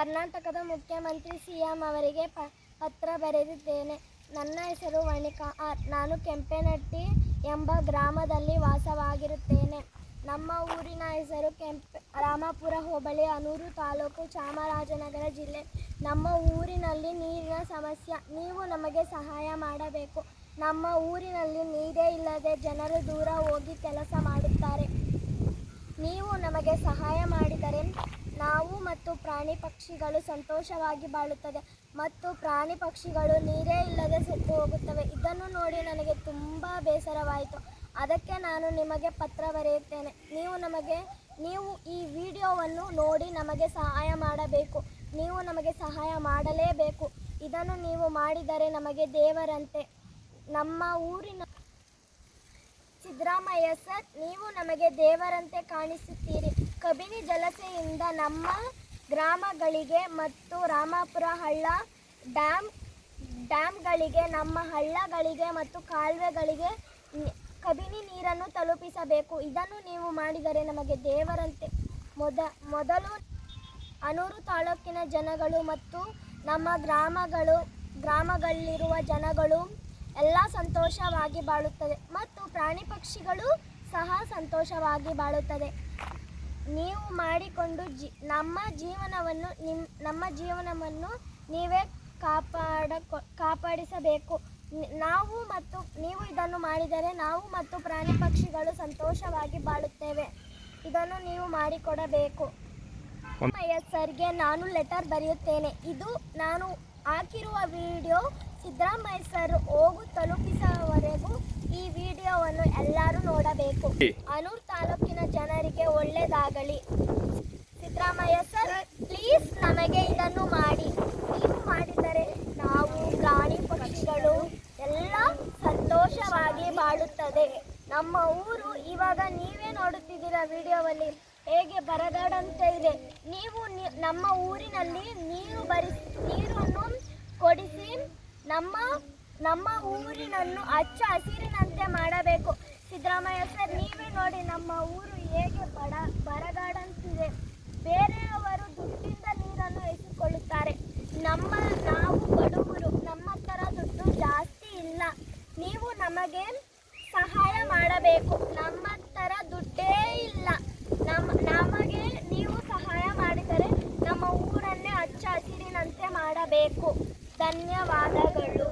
ಕರ್ನಾಟಕದ ಮುಖ್ಯಮಂತ್ರಿ C M ಅವರಿಗೆ ಪ, ಪತ್ರ ಬರೆದಿದ್ದೇನೆ. ನನ್ನ ಹೆಸರು ವಣಿಕಾ ಆರ್ ನಾನು ಕೆಂಪೇನಟ್ಟಿ ಎಂಬ ಗ್ರಾಮದಲ್ಲಿ ವಾಸವಾಗಿರುತ್ತೇನೆ. ನಮ್ಮ ಊರಿನ ಹೆಸರು ಕೆಂಪ, ರಾಮಾಪುರ ಹೋಬಳಿ, ಅನೂರು ತಾಲೂಕು ಚಾಮರಾಜನಗರ ಜಿಲ್ಲೆ. ನಮ್ಮ ಊರಿನಲ್ಲಿ ನೀರಿನ ಸಮಸ್ಯೆ, ನೀವು ನಮಗೆ ಸಹಾಯ ಮಾಡಬೇಕು. ನಮ್ಮ ಊರಿನಲ್ಲಿ ನೀರೇ ಇಲ್ಲದೆ ಜನರು ದೂರ ಹೋಗಿ ಕೆಲಸ ಮಾಡುತ್ತಾರೆ. ನೀವು ನಮಗೆ ಸಹಾಯ ಮಾಡಿದರೆ ನಾವು ಮತ್ತು ಪ್ರಾಣಿ ಪಕ್ಷಿಗಳು ಸಂತೋಷವಾಗಿ ಬಾಳುತ್ತದೆ ಮತ್ತು ಪ್ರಾಣಿ ಪಕ್ಷಿಗಳು ನೀರೇ ಇಲ್ಲದೆ ಸುತ್ತು ಹೋಗುತ್ತವೆ. ಇದನ್ನು ನೋಡಿ ನನಗೆ ತುಂಬ ಬೇಸರವಾಯಿತು. ಅದಕ್ಕೆ ನಾನು ನಿಮಗೆ ಪತ್ರ ಬರೆಯುತ್ತೇನೆ. ನೀವು ನಮಗೆ, ನೀವು ಈ ವಿಡಿಯೋವನ್ನು ನೋಡಿ ನಮಗೆ ಸಹಾಯ ಮಾಡಬೇಕು. ನೀವು ನಮಗೆ ಸಹಾಯ ಮಾಡಲೇಬೇಕು. ಇದನ್ನು ನೀವು ಮಾಡಿದರೆ ನಮಗೆ ದೇವರಂತೆ. ನಮ್ಮ ಊರಿನ ಸಿದ್ದರಾಮಯ್ಯ ಸರ್, ನೀವು ನಮಗೆ ದೇವರಂತೆ ಕಾಣಿಸುತ್ತೀರಿ. ಕಬಿನಿ ಜಲಸೆಯಿಂದ ನಮ್ಮ ಗ್ರಾಮಗಳಿಗೆ ಮತ್ತು ರಾಮಾಪುರ ಹಳ್ಳ ಡ್ಯಾಮ್, ಡ್ಯಾಮ್ಗಳಿಗೆ, ನಮ್ಮ ಹಳ್ಳಗಳಿಗೆ ಮತ್ತು ಕಾಲುವೆಗಳಿಗೆ ಕಬಿನಿ ನೀರನ್ನು ತಲುಪಿಸಬೇಕು. ಇದನ್ನು ನೀವು ಮಾಡಿದರೆ ನಮಗೆ ದೇವರಂತೆ. ಮೊದ, ಮೊದಲು ಅನೂರು ತಾಲೂಕಿನ ಜನಗಳು ಮತ್ತು ನಮ್ಮ ಗ್ರಾಮಗಳು, ಗ್ರಾಮಗಳಲ್ಲಿರುವ ಜನಗಳು ಎಲ್ಲ ಸಂತೋಷವಾಗಿ ಬಾಳುತ್ತದೆ ಮತ್ತು ಪ್ರಾಣಿ ಪಕ್ಷಿಗಳು ಸಹ ಸಂತೋಷವಾಗಿ ಬಾಳುತ್ತದೆ. ನೀವು ಮಾಡಿಕೊಂಡು ಜಿ ನಮ್ಮ ಜೀವನವನ್ನು ನಿಮ್ ನಮ್ಮ ಜೀವನವನ್ನು ನೀವೇ ಕಾಪಾಡ ಕಾಪಾಡಿಸಬೇಕು. ನಾವು ಮತ್ತು ನೀವು ಇದನ್ನು ಮಾಡಿದರೆ ನಾವು ಮತ್ತು ಪ್ರಾಣಿ ಪಕ್ಷಿಗಳು ಸಂತೋಷವಾಗಿ ಬಾಳುತ್ತೇವೆ. ಇದನ್ನು ನೀವು ಮಾಡಿಕೊಡಬೇಕು. ಸರ್ಗೆ ನಾನು ಲೆಟರ್ ಬರೆಯುತ್ತೇನೆ. ಇದು ನಾನು ಹಾಕಿರುವ ವಿಡಿಯೋ ಸಿದ್ದರಾಮಯ್ಯ ಸರ್ ಹೋಗು ತಲುಪಿಸುವವರೆಗೂ ಈ ವಿಡಿಯೋವನ್ನು ಎಲ್ಲರೂ ನೋಡಬೇಕು. ಅನೂರ್ ತಾಲೂಕಿನ ಜನರಿಗೆ ಒಳ್ಳೆಯದಾಗಲಿ ಸಿದ್ದರಾಮಯ್ಯ ಸರ್ ಪ್ಲೀಸ್ ನಮಗೆ ಇದನ್ನು ಮಾಡಿ. ನೀವು ಮಾಡಿದರೆ ನಾವು ಪ್ರಾಣಿ ಪಕ್ಷಿಗಳು ಎಲ್ಲ ಸಂತೋಷವಾಗಿ ಬಾಳುತ್ತದೆ. ನಮ್ಮ ಊರು ಇವಾಗ ನೀವೇ ನೋಡುತ್ತಿದ್ದೀರಾ ವಿಡಿಯೋವಲ್ಲಿ? ಹೇಗೆ ಬರಗಾಡಂತೆ ಇದೆ? ನೀವು ನಮ್ಮ ಊರಿನಲ್ಲಿ ನೀರು ಬರಿಸಿ, ನೀರನ್ನು ಕೊಡಿಸಿ, ನಮ್ಮ ನಮ್ಮ ಊರಿನನ್ನು ಅಚ್ಚ ಹಸಿರಿನಂತೆ ಮಾಡಬೇಕು. ಸಿದ್ದರಾಮಯ್ಯ ಸರ್, ನೀವೇ ನೋಡಿ ನಮ್ಮ ಊರು ಹೇಗೆ ಬಡ ಬರಗಾಡಂತಿದೆ. ಬೇರೆಯವರು ದುಡ್ಡಿಂದ ನೀರನ್ನು ಎಸಿಕೊಳ್ಳುತ್ತಾರೆ ನಮ್ಮ ನಾವು ಬಡವರು, ನಮ್ಮ ಹತ್ರ ದುಡ್ಡು ಜಾಸ್ತಿ ಇಲ್ಲ. ನೀವು ನಮಗೆ ಸಹಾಯ ಮಾಡಬೇಕು. ನಮ್ಮ ಹತ್ರ ದುಡ್ಡೇ ಇಲ್ಲ. ನಮ್ಮ ನಮಗೆ ನೀವು ಸಹಾಯ ಮಾಡಿದರೆ ನಮ್ಮ ಊರನ್ನೇ ಅಚ್ಚ ಹಸಿರಿನಂತೆ ಮಾಡಬೇಕು. ಧನ್ಯವಾದಗಳು.